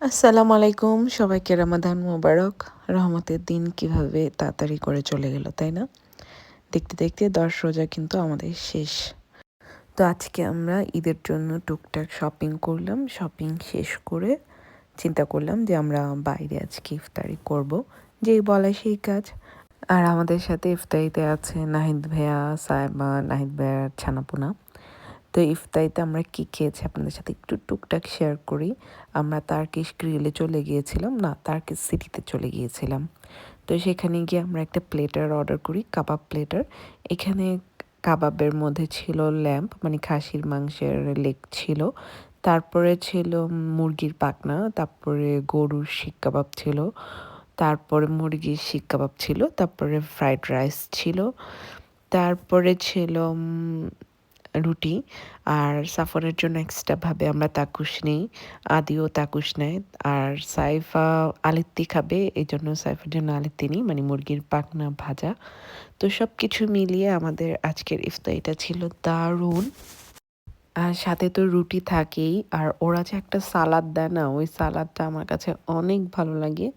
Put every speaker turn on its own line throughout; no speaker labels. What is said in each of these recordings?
আসসালামু আলাইকুম। সবাইকে রমাদান মোবারক। রহমতের দিন কীভাবে তাড়াতাড়ি করে চলে গেল, তাই না? দেখতে দেখতে দশ রোজা কিন্তু আমাদের শেষ। তো আজকে আমরা ঈদের জন্য টুকটাক শপিং করলাম। শপিং শেষ করে চিন্তা করলাম যে আমরা বাইরে আজকে ইফতারি করব। যেই বলে সেই কাজ। আর আমাদের সাথে ইফতারিতে আছে নাহিদ ভাইয়া সাহেবা নাহিদ ভাইয়ার ছানাপোনা। তো ইফতারিতে আমরা কী খেয়েছি আপনাদের সাথে একটু টুকটাক শেয়ার করি। আমরা তার্কিশ গ্রিলে চলে গিয়েছিলাম, না তার্কিশ সিটিতে চলে গিয়েছিলাম। তো সেখানে গিয়ে আমরা একটা প্লেটার অর্ডার করি কাবাব প্লেটার এখানে কাবাবের মধ্যে ছিল ল্যাম্প মানে খাসির মাংসের লেগ ছিল। তারপরে ছিল মুরগির পাকনা, তারপরে গরুর শিক কাবাব ছিল। তারপরে মুরগির শিক কাবাব ছিল, তারপরে ফ্রাইড রাইস ছিল। তারপরে ছিল রুটি। আর সাফরের জন্য এক্সট্রাভাবে আমরা তাকুস নিই। আদিও তাকুস নেয়। আর সাইফা আলিত্তি খাবে এই জন্য সাইফার জন্য আলিত্তি নিই। মানে মুরগির পাকনা ভাজা। তো সব কিছু মিলিয়ে আমাদের আজকের ইফতারিটা ছিল দারুণ। আর সাথে তো রুটি থাকেই। আর ওরা যে একটা সালাদ দেয় না, ওই সালাদটা আমার কাছে অনেক ভালো লাগে।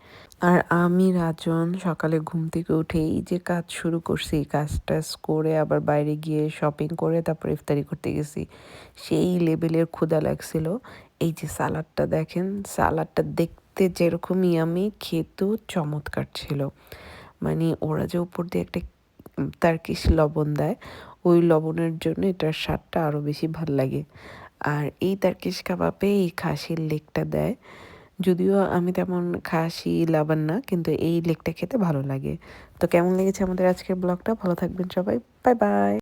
আর আমি, রাজন, সকালে ঘুম থেকে উঠে এই যে কাজ শুরু করছি, কাজ টাজ করে আবার বাইরে গিয়ে শপিং করে তারপর ইফতারি করতে গেছি, সেই লেভেলের ক্ষুদা লাগছিল। এই যে সালাদটা দেখেন, সালাদটা দেখতে যেরকমই আমি, খেতেও চমৎকার ছিল। মানে ওরা যে উপর দিয়ে একটা তার তার্কিশ লবণ দেয় ওই লবণের জন্য এটার স্বাদটা আরও বেশি ভালো লাগে। আর এই তারকেশ কাবাবে এই খাসির লেকটা দেয়। যদিও আমি তেমন খাসি লাবান না, কিন্তু এই লেকটা খেতে ভালো লাগে। তো কেমন লেগেছে আমাদের আজকের ব্লগটা? ভালো থাকবেন সবাই। Bye bye.